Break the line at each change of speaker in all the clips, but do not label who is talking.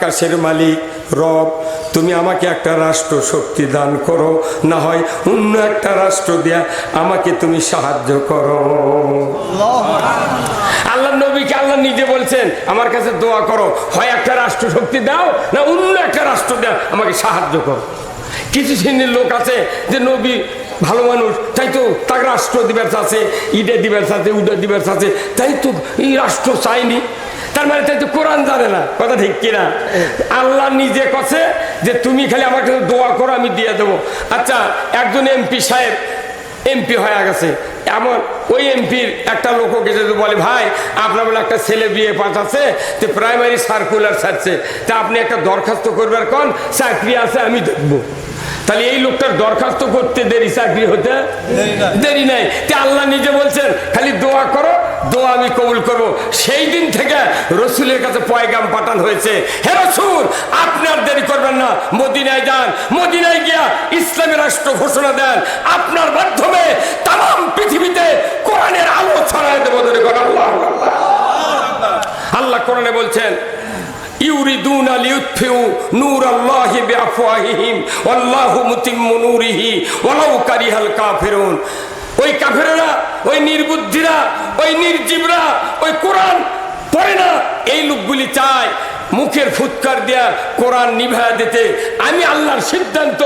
আকাশের মালিক, রব, তুমি আমাকে একটা রাষ্ট্র শক্তি দান করো, না হয় অন্য একটা রাষ্ট্র দেয়া আমাকে তুমি সাহায্য করো। আল্লাহ নবীকে আল্লাহ নিজে বলছেন, আমার কাছে দোয়া করো, হয় একটা রাষ্ট্র শক্তি দাও, না অন্য একটা রাষ্ট্র দাও আমাকে সাহায্য করো। কিছু শ্রেণির লোক আছে যে নবী ভালো মানুষ, তাই তো তার রাষ্ট্র দিবার আছে ইডে দিবার আছে উডে দিবার আছে, তাই তো এই রাষ্ট্র চাইনি তার মানে তাই তো কোরআন জানে না, কথা ঠিক কিনা? আল্লাহ নিজে কছে যে তুমি খালি আমার কাছে দোয়া করো, আমি দিয়ে দেবো। আচ্ছা একজন এমপি সাহেব, এমপি হয়ে গেছে। এমন ওই এমপির একটা লোক গেছে বলে, ভাই, আপনার বলে একটা ছেলে বিয়ে পাঠাচ্ছে, তো প্রাইমারি সার্কুলার ছাড়ছে। তা আপনি একটা দরখাস্ত করবার কন, চাকরি আছে, আমি দেখব। তাহলে এই লোকটার দরখাস্ত করতে দেরি চাকরি হতে দেরি নাই। তে আল্লাহ নিজে বলছেন খালি দোয়া করো দোয়া আমি কবুল করব। সেই দিন থেকে রসুলের কাছে পয়গাম পাঠান হয়েছে। হে রসুল আপনার দেরি করবেন না। মদিনায় যান। মদিনায় গিয়া ইসলামী রাষ্ট্র ঘোষণা দেন। আপনার মাধ্যমে তাম পৃথিবীতে কোরআনের আলো ছড়ায় দেবো। আল্লাহ। আল্লাহ কোরআনে বলছেন ইউরিদুন লিউতফিউ নূর আল্লাহি বিআফওয়াহিহিম, ওয়াল্লাহু মুতিম্মু নূরিহি, ওয়ালাউ কারিহাল কাফিরুন। ওই কাফেররা, ওই নির্বুদ্ধিরা, ওই নির্জীবরা, ওই কোরআন পড়ে না, এই লোকগুলি চায় মুখের ফুৎকার দেয়া কোরআন নিভায়া দিতে আমি আল্লাহর সিদ্ধান্ত,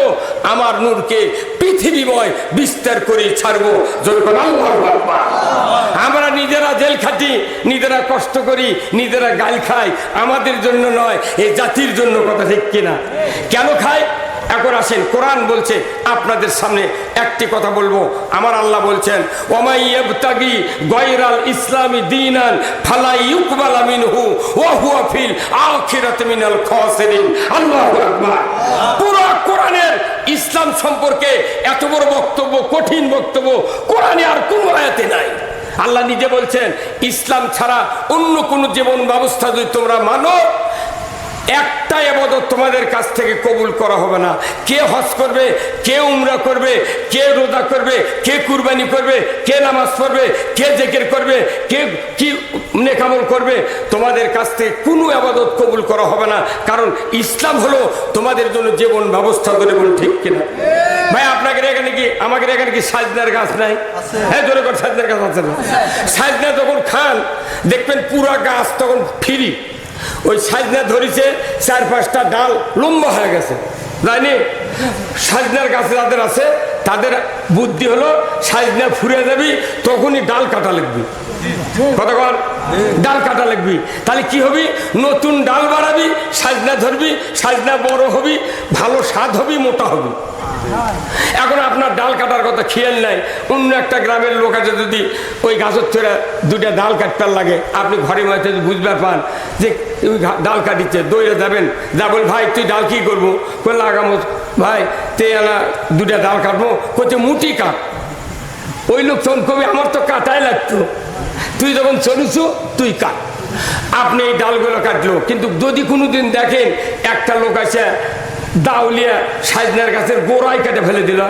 আমার নূরকে পৃথিবীময় বিস্তার করে ছাড়বো। আমরা নিজেরা জেল খাটি, নিজেরা কষ্ট করি, নিজেরা গাল খাই, আমাদের জন্য নয় এই জাতির জন্য কথা ঠিক কিনা? কেন খায়? এখন আসেন, কোরআন বলছে, আপনাদের সামনে একটি কথা বলব। আমার আল্লাহ বলছেন গয়রাল ওয়া মিনাল ইসলাম সম্পর্কে এত বড় বক্তব্য, কঠিন বক্তব্য, কোরআনে আর কোনো আয়াতে নাই। আল্লাহ নিজে বলছেন, ইসলাম ছাড়া অন্য কোনো জীবন ব্যবস্থা যদি তোমরা মানো একটা এবাদত তোমাদের কাছ থেকে কবুল করা হবে না। কে হজ করবে কে উমরা করবে কে রোজা করবে কে কুরবানি করবে কে নামাজ পড়বে কে জেকের করবে কে কি নেকামল করবে তোমাদের কাছ থেকে কোনো আবাদত কবুল করা হবে না। কারণ ইসলাম হলো তোমাদের জন্য জীবন ব্যবস্থা করে বলুন ঠিক কিনা? ভাই আপনাদের এখানে কি আমাদের এখানে কি সাজনার গাছ নাই? হ্যাঁ জোরে করে সাজনার গাছ আছে না? সাজনা যখন খান দেখবেন পুরা গাছ তখন ফিরি। ওই সাজনা ধরিছে চার পাঁচটা ডাল লম্বা হয়ে গেছে। জানি? সাজনার গাছে যাদের আছে, তাদের বুদ্ধি হলো, সাজনা ফুরিয়ে যাবি, তখনই ডাল কাটা লাগবে কতক্ষণ? ডাল কাটা লাগবি। তাহলে কি হবি? নতুন ডাল বাড়াবি, সাজনা ধরবি, সাজনা বড় হবি, ভালো স্বাদ হবি, মোটা হবি। এখন আপনার ডাল কাটার কথা খেয়াল নাই। অন্য একটা গ্রামের লোক আছে যদি ওই গাছের থেকে দুইটা ডাল কাটতে লাগে, আপনি ঘরে যদি বুঝবার পান যে ওই ডাল কাটিচ্ছে দইরে যাবেন। যা বল, ভাই, তুই ডাল কী করব? বললে আগামো ভাই তে এলা দুটা ডাল কাটবো। কোথায় মুটি কাট। ওই লোক তখন কবি আমার তো কাটাই লাগতো। তুই যখন চলুছু তুই কাট। আপনি এই ডালগুলো কাটলো, কিন্তু যদি কোনোদিন দেখেন একটা লোক আছে দাউলিয়া সাজনার গাছের গোড়ায় কেটে ফেলে দিল।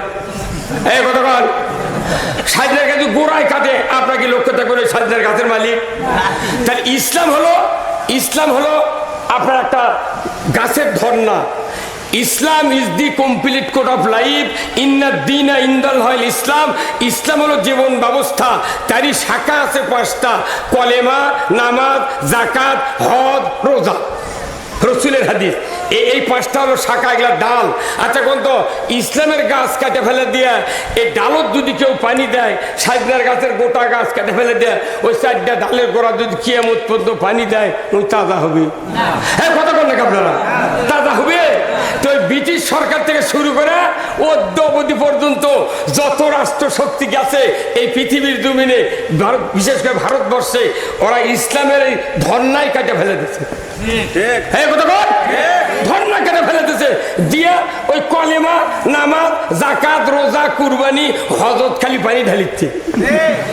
এই কতক্ষণ? সাজনার গাছে গোড়ায় কাটে আপনাকে লক্ষ্য করে সাজনার গাছের মালিক? তাহলে ইসলাম হলো ইসলাম হলো আপনার একটা গাছের ধর্না Islam is the complete code of life ইন্না দিন ইন্দাল হয় ইসলাম। ইসলাম হলো জীবন ব্যবস্থা। তারই শাখা আছে পাঁচটা। কলেমা, নামাজ জাকাত হদ রোজা। রসুলের হাদিস। এই এই পাঁচটা হলো শাখা এগুলা ডাল। আচ্ছা কোন তো ইসলামের গাছ কাটে ফেলে দিয়ে এই ডালত যদি কেউ পানি দেয় সাজনার গাছের গোটা গাছ কেটে ফেলে দেয় ওই চারটা ডালের গোড়া যদি কিয়ামত পর্যন্ত পানি দেয় ওই তাজা হবে। হ্যাঁ কথা বল না আপনারা? তাজা হবে? তো ওই ব্রিটিশ সরকার থেকে শুরু করে অদ্যবধি পর্যন্ত যত রাষ্ট্র শক্তি গেছে এই পৃথিবীর জমিনে ভারত বিশেষ করে ভারতবর্ষে ওরা ইসলামের এই ধর্নায় কাটে ফেলে দিচ্ছে হ্যাঁ কথা বল। ধর্না কেটে ফেলে দিচ্ছে দিয়ে ওই কলেমা নামাজ জাকাত রোজা কুরবানি হজত খালি পানি ঢালিচ্ছে।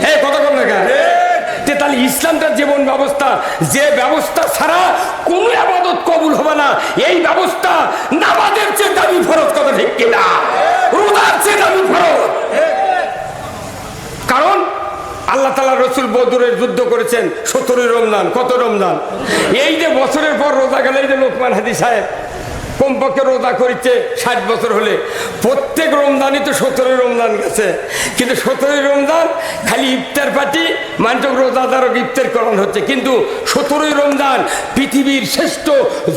এই কথা বল না তাহলে ইসলামটার জীবন ব্যবস্থা যে ব্যবস্থা ছাড়া কোনো আবাদত কবুল হবে না। এই ব্যবস্থা নামাজের চেয়ে দামি ফরজ কথা ঠিক কিনা? রোজার চেয়ে দামি ফরজ। কারণ আল্লাহ তালা রসুল বদরের যুদ্ধ করেছেন সতেরোই রমজান। কত রমজান? এই যে বছরের পর রোজা গেলে, এই যে লোকমান হাদি সাহেব কমপক্ষে রোজা করেছে ষাট বছর হলে। প্রত্যেক রমজানই তো সতেরোই রমজান গেছে। কিন্তু সতেরোই রমজান খালি ইফতার পার্টি মানুষ রোজাদারক ইফতার করানো হচ্ছে। কিন্তু সতেরোই রমজান পৃথিবীর শ্রেষ্ঠ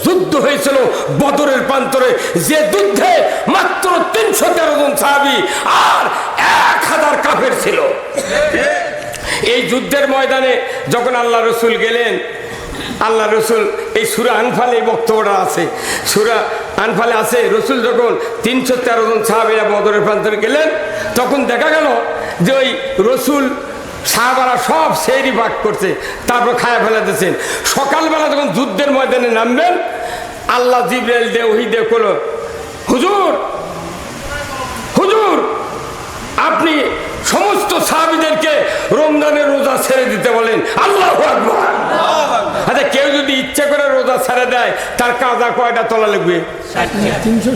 যুদ্ধ হয়েছিল বদরের প্রান্তরে। যে যুদ্ধে মাত্র তিনশো তেরো জন সাহাবি আর এক হাজার কাফের ছিল। এই যুদ্ধের ময়দানে যখন আল্লাহ রসুল গেলেন, আল্লাহ রসুল এই সুরা আনফালে এই বক্তব্যটা আছে। সুরা আনফালে আছে, রসুল যখন তিনশো তেরো জন সাহাবিরা বদরের প্রান্তরে গেলেন, তখন দেখা গেল যে ওই রসুল সাহাবারা সব সেইরি ভাগ করছে, তারপর খায়া ফেলা দিয়েছেন সকালবেলা যখন যুদ্ধের ময়দানে নামবেন, আল্লাহ জিব্রাইল দে, ওহি দে করল হুজুর হুজুর, আপনি সমস্ত সাহাবিদেরকে রমজানের রোজা ছেড়ে দিতে বলেন, আল্লাহ আচ্ছা কেউ যদি ইচ্ছা করে রোজা ছেড়ে দেয়, তার কাজা কয়টা তোলা লাগবে?
তিনশো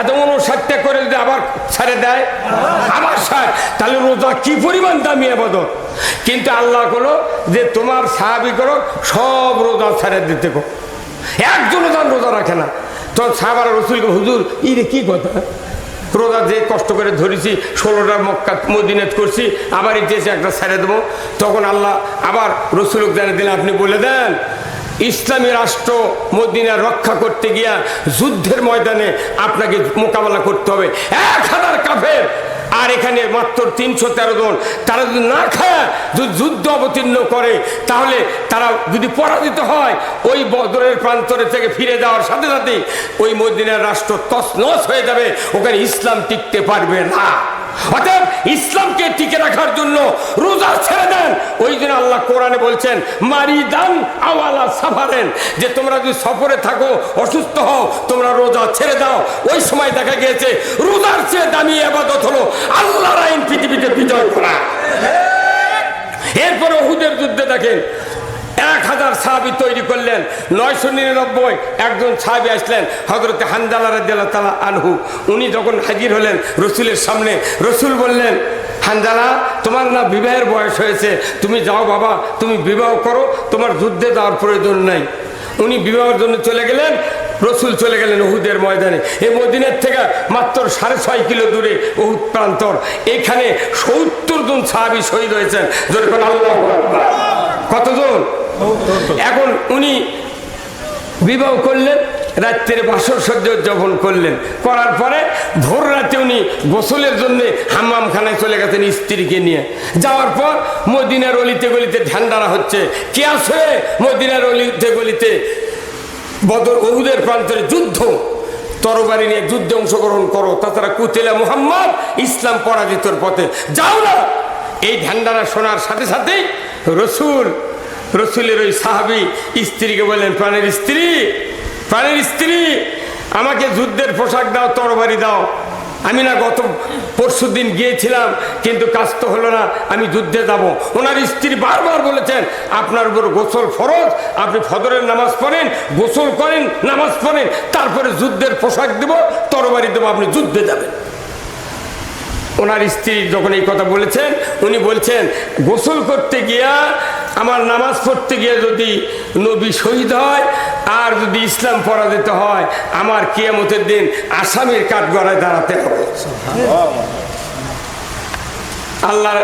আচ্ছা করে যদি আবার দেয়, আবার তাহলে পরিমাণ কিন্তু আল্লাহ করো যে, তোমার সাহাবি করো, সব রোজা ছেড়ে দিতে একজনও তার রোজা রাখে না। তখন সাহাবার রসুলকে, হুজুর ই রে কি কথা? রোজা যে কষ্ট করে ধরেছি, ষোলোটা মক্কা মদিনাত করছি, আবার এই ইতিহাসে একটা ছেড়ে দেবো। তখন আল্লাহ আবার রসুলক জানিয়ে দিলে আপনি বলে দেন, ইসলামী রাষ্ট্র মদিনা রক্ষা করতে গিয়া যুদ্ধের ময়দানে আপনাকে মোকাবেলা করতে হবে। এক হাজার কাফের আর এখানে মাত্র তিনশো তেরো জন। তারা যদি না খায়, যদি যুদ্ধ অবতীর্ণ করে, তাহলে তারা যদি পরাজিত হয়, ওই বদরের প্রান্তরে থেকে ফিরে যাওয়ার সাথে সাথে ওই মদিনার রাষ্ট্র তসনস হয়ে যাবে। ওখানে ইসলাম টিকতে পারবে না। অতএব ইসলামকে টিকে রাখার জন্য রোজা ছেড়ে দেন। ওই জন্য আল্লাহ কোরআনে বলছেন মারি দান আওয়ালা সাফারেন। যে তোমরা যদি সফরে থাকো, অসুস্থ হও, তোমরা রোজা ছেড়ে দাও। ওই সময় দেখা গিয়েছে, রোজার চেয়ে দামি আবাদত হলো আল্লাহর আইন পৃথিবীতে বিজয় করা। এরপরে ওহুদের যুদ্ধে দেখেন এক হাজার সাহাবি তৈরি করলেন। নয়শো নিরানব্বই একজন সাহাবি আসলেন হজরতে হানজালা রাজ্জাল্লাহ তালা আনহু। উনি যখন হাজির হলেন রসুলের সামনে, রসুল বললেন, হানজালা, তোমার না বিবাহের বয়স হয়েছে, তুমি যাও বাবা, তুমি বিবাহ করো, তোমার যুদ্ধে যাওয়ার প্রয়োজন নাই। উনি বিবাহের জন্য চলে গেলেন, রসুল চলে গেলেন ওহুদের ময়দানে। এই মদিনের থেকে মাত্র সাড়ে ছয় কিলো দূরে ওহুদ প্রান্তর। এখানে সত্তর জন সাহাবি শহীদ হয়েছেন। যেরকম আল্লাহ কতজন? এখন উনি বিবাহ করলেন রাত্রে বাসর সহ্য উদযাপন করলেন। করার পরে ভোর রাতে উনি গোসলের জন্য হাম্মামখানায় চলে গেছেন স্ত্রীকে নিয়ে। যাওয়ার পর মদিনার অলিতে গলিতে ঢান্ডারা হচ্ছে, কে আছে মদিনার অলিতে গলিতে? বদর ওহুদের প্রান্তরে যুদ্ধ। তরবারি নিয়ে যুদ্ধে অংশগ্রহণ করো। তাছাড়া কুতেলা মুহাম্মদ ইসলাম পরাজিতর পথে। যাও না! এই ঢান্ডারা শোনার সাথে সাথেই রসুল রসুলের ওই সাহাবি স্ত্রীকে বললেন, প্রাণের স্ত্রী প্রাণের স্ত্রী, আমাকে যুদ্ধের পোশাক দাও, তরবারি দাও। আমি না গত পরশু দিন গিয়েছিলাম, কিন্তু কাজ তো হলো না, আমি যুদ্ধে যাব। ওনার স্ত্রী বারবার বলেছেন, আপনার উপর গোসল ফরজ, আপনি ফদরের নামাজ পড়েন, গোসল করেন, নামাজ পড়েন, তারপরে যুদ্ধের পোশাক দেব, তরবারি দেবো, আপনি যুদ্ধে যাবেন। ওনার স্ত্রী যখন এই কথা বলেছেন, উনি বলছেন, গোসল করতে গিয়া, আমার নামাজ পড়তে গিয়ে যদি নবী শহীদ হয়, আর যদি ইসলাম পরাজিত হয়, আমার কিয়ামতের দিন আসামির কাঠগড়ায় দাঁড়াতে হবে। আল্লাহ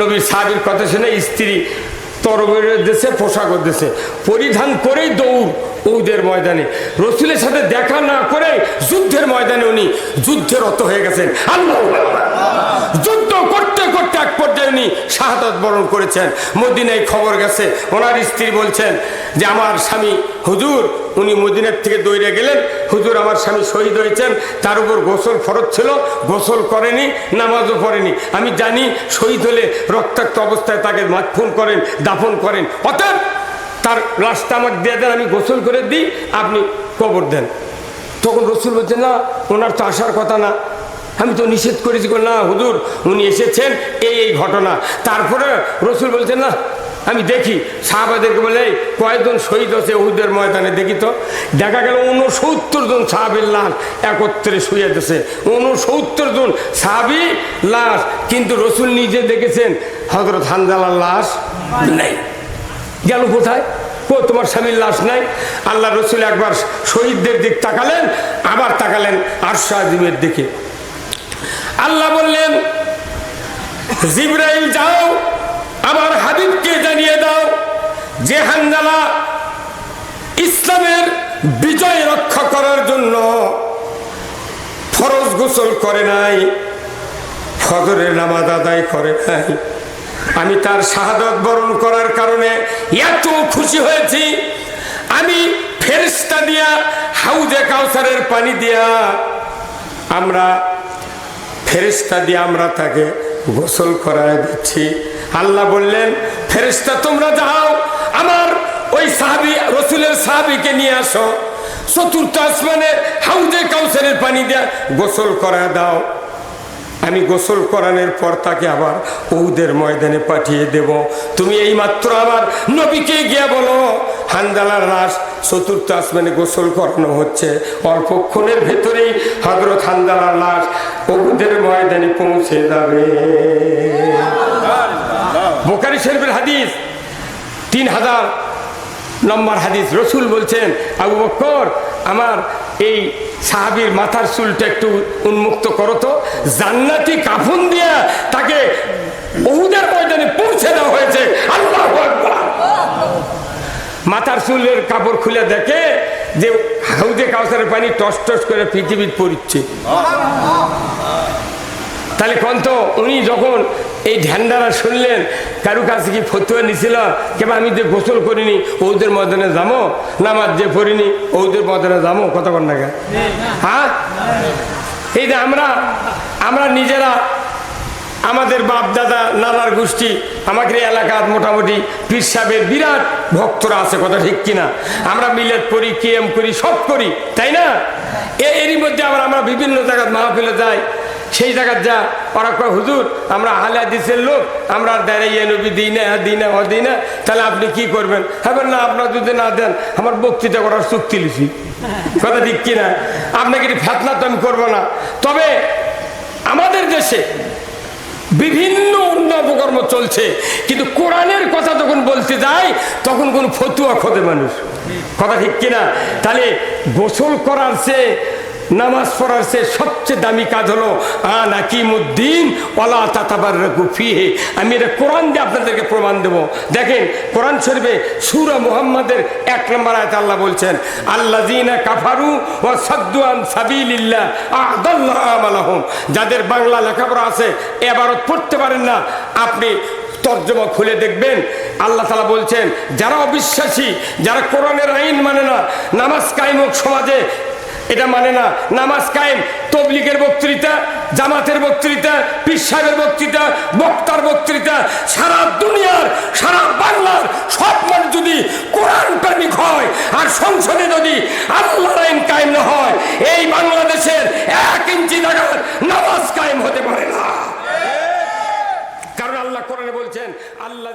নবীর সাহাবির কথা শুনে স্ত্রী তরবের দেশে, পোশাক দেশে, পরিধান করেই দৌড় ওদের ময়দানে। রসুলের সাথে দেখা না করে যুদ্ধের ময়দানে উনি যুদ্ধে রত হয়ে গেছেন। যুদ্ধ করতে করতে এক পর্যায়ে উনি শাহাদত বরণ করেছেন। মদিনায় খবর গেছে, ওনার স্ত্রী বলছেন যে, আমার স্বামী হুজুর, উনি মদিনার থেকে দৌড়ে গেলেন। হুজুর আমার স্বামী শহীদ হয়েছেন। তার উপর গোসল ফরজ ছিল, গোসল করেনি, নামাজও পড়েনি। আমি জানি শহীদ হলে রক্তাক্ত অবস্থায় তাকে মাতফুন করেন, দাফন করেন। অতএব তার লাশটা আমাকে দিয়ে দেন আমি গোসল করে দিই আপনি কবর দেন। তখন রসুল বলছেন না ওনার তো আসার কথা না। আমি তো নিষেধ করেছি। বলে, না হুজুর উনি এসেছেন এই এই ঘটনা। তারপরে রসুল বলছেন না আমি দেখি। সাহাবাদেরকে বলে কয়েকজন শহীদ হচ্ছে উহুদের ময়দানে দেখি তো। দেখা গেল উনসত্তর জন সাহাবির লাশ একত্রে শুয়ে দিয়েছে উনসত্তর জন সাহাবি লাশ কিন্তু রসুল নিজে দেখেছেন হজরত হানজালার লাশ নেই। গেল কোথায়? কো তোমার স্বামীর লাশ নাই? আল্লাহ রসুল একবার শহীদদের দিক তাকালেন, আবার তাকালেন আরশা আজিমের দিকে। আল্লাহ বললেন, জিব্রাইল যাও, আমার হাবিবকে জানিয়ে দাও, যে হানজালা ইসলামের বিজয় রক্ষা করার জন্য ফরজ গোসল করে নাই, ফজরের নামাজ আদায় করে নাই। আমি তার শাহাদত বরণ করার কারণে এত খুশি হয়েছি। আমি ফেরিস্তা দিয়া হাউজে কাউসারের পানি দিয়া আমরা ফেরিস্তা দিয়ে আমরা তাকে গোসল করায় দিচ্ছি। আল্লাহ বললেন ফেরিস্তা তোমরা যাও, আমার ওই সাহাবি, রসুলের সাহাবিকে নিয়ে আসো। চতুর্থ আসমানে হাউজে কাউসারের পানি দিয়ে গোসল করায় দাও। আমি গোসল করানোর পর তাকে আবার ওদের ময়দানে পাঠিয়ে দেব। তুমি এই মাত্র আবার নবীকে গিয়ে বলো হানজালার লাশ চতুর্থ আসমানে গোসল করানো হচ্ছে। অল্পক্ষণের ভেতরেই হজরত হানজালার লাশ ওদের ময়দানে পৌঁছে যাবে। বোকারি শরীফের হাদিস, তিন হাজার নম্বর হাদিস। রসুল বলছেন, আবু বক্কর, আমার এই সাহাবির মাথার চুলটা একটু উন্মুক্ত করো তো। জান্নাতি কাফন দিয়া তাকে বহুদের ময়দানে পৌঁছে দেওয়া হয়েছে। আল্লাহ মাথার চুলের কাপড় খুলে দেখে যে হাউজে কাউসারের পানি টস টস করে পৃথিবীর পড়ছে। তাহলে কন্ত উনি যখন এই ঢ্যান্ডারা শুনলেন, কারু কাছে কি ফতুয়া নিছিল? কেবা আমি যে গোসল করিনি, ওদের ময়দানে যাব নামাজ যে পড়িনি, ওদের ময়দানে যাব কত না হ্যাঁ? এই যে আমরা আমরা নিজেরা, আমাদের বাপ দাদা নানার গোষ্ঠী, আমাদের এলাকার মোটামুটি পীর সাহেবের বিরাট ভক্তরা আছে, কথা ঠিক কিনা? আমরা মিলেট করি কেএম করি, সব করি, তাই না? এরই মধ্যে আবার আমরা বিভিন্ন জায়গায় মাহফিলে যাই সেই জায়গার যা, ওরা হুজুর, আমরা আহলে হাদিসের লোক, আমরা দাঁড়িয়ে নবী দিই না হ্যাঁ দিই না ও দিই না তাহলে আপনি কি করবেন? হ্যাঁ না, আপনার যদি না দেন, আমার বক্তৃতা করার চুক্তি লিছি। কথা ঠিক কিনা আপনাকে ফেতনা তো আমি করব না। তবে আমাদের দেশে বিভিন্ন অপকর্ম চলছে, কিন্তু কোরআনের কথা যখন বলতে যায়, তখন কোন ফতুয়া খোঁজে মানুষ। কথা ঠিক কিনা তাহলে গোসল করার চেয়ে নামাজ পড়ার চেয়ে সবচেয়ে দামি কাজ হলো, আন আকিমুদ্দিন ওলা তাতাবার ফিহে। আমি এটা কোরআন দিয়ে আপনাদেরকে প্রমাণ দেব। দেখেন, কোরআন শরীফে সুরা মুহাম্মাদের এক নম্বর আয়তে আল্লাহ বলছেন আল্লাহ কাফারু ও সাদ্দুয়ান সাবিলিল্লাহ আদাল্লাহ যাদের বাংলা লেখাপড়া আছে এবারত পড়তে পারেন না। আপনি তর্জমা খুলে দেখবেন, আল্লাহ তালা বলছেন, যারা অবিশ্বাসী, যারা কোরআনের আইন মানে না, নামাজ কায়েমক সমাজে এটা মানে না, নামাজ কায়েম, তবলিগের বক্তৃতা, জামাতের বক্তৃতা, পীর সাহেবের বক্তৃতা, বক্তার বক্তৃতা, সারা দুনিয়ার, সারা বাংলার সব মানুষ যদি কোরআন প্রেমিক হয় আর সংসদে যদি আল্লাহর আইন কায়েম না হয়, এই বাংলাদেশের এক ইঞ্চি জায়গার নামাজ কায়েম হতে পারে না। কারণ আল্লাহ কোরআনে বলছেন আল্লাহ